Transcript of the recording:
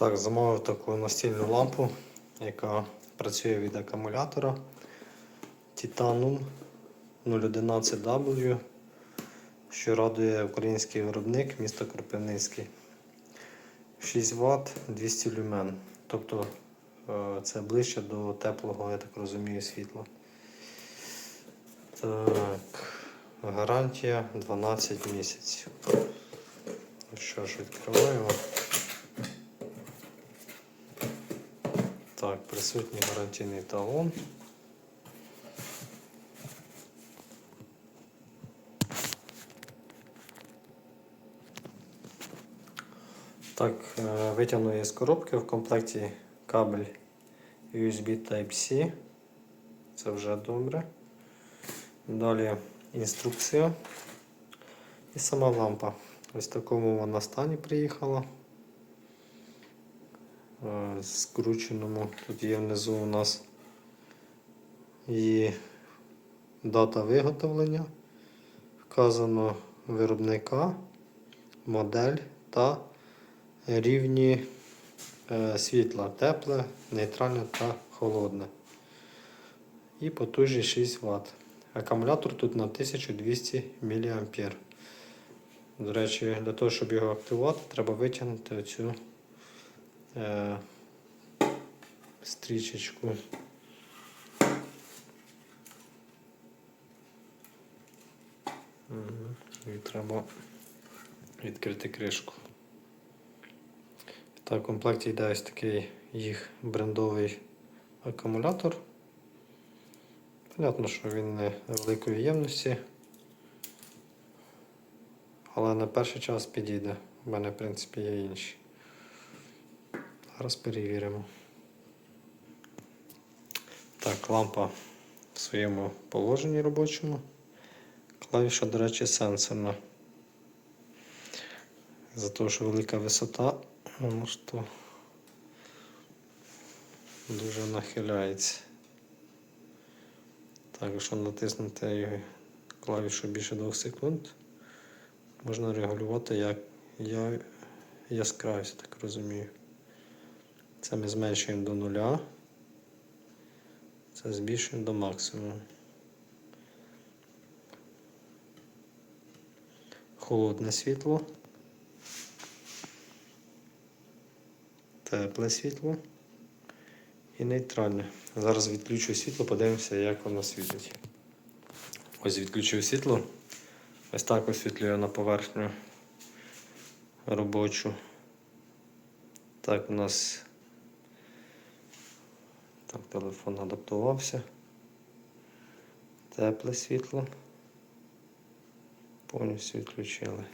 Так, замовив таку настільну лампу, яка працює від акумулятора Titanum 011W, що радує український виробник місто Кропивницький. 6 Вт 200 люмен. Тобто е, це ближче до теплого, я так розумію, світла. Так, гарантія 12 місяців. Що ж, відкриваємо. присутній гарантійний талон. Так, е, витягну її з коробки в комплекті кабель USB Type-C. Це вже добре. Далі інструкція і сама лампа. Ось в такому вона стані приїхала. Е, Скрученому. Тут є внизу у нас її дата виготовлення. Вказано виробника, модель та рівні е, світла тепле, нейтральне та холодне. І потужність 6 Вт. Акумулятор тут на 1200 мА. До речі, для того, щоб його активувати, треба витягнути оцю е, стрічечку. І треба відкрити кришку. Так, в комплекті йде ось такий їх брендовий акумулятор. Понятно, що він не великої ємності, але на перший час підійде. У мене, в принципі, є інші. Зараз перевіримо. Так, лампа в своєму положенні робочому. Клавіша, до речі, сенсорна. За те, що велика висота, воно ж то дуже нахиляється. Так, якщо натиснути клавішу більше 2 секунд, можна регулювати як я, яскравість, так розумію. Це ми зменшуємо до нуля. Це збільшуємо до максимуму. Холодне світло. Тепле світло і нейтральне. Зараз відключу світло, подивимося, як воно світить. Ось відключив світло. Ось так освітлюю на поверхню робочу. Так, у нас так, телефон адаптувався. Тепле світло. Повністю відключили.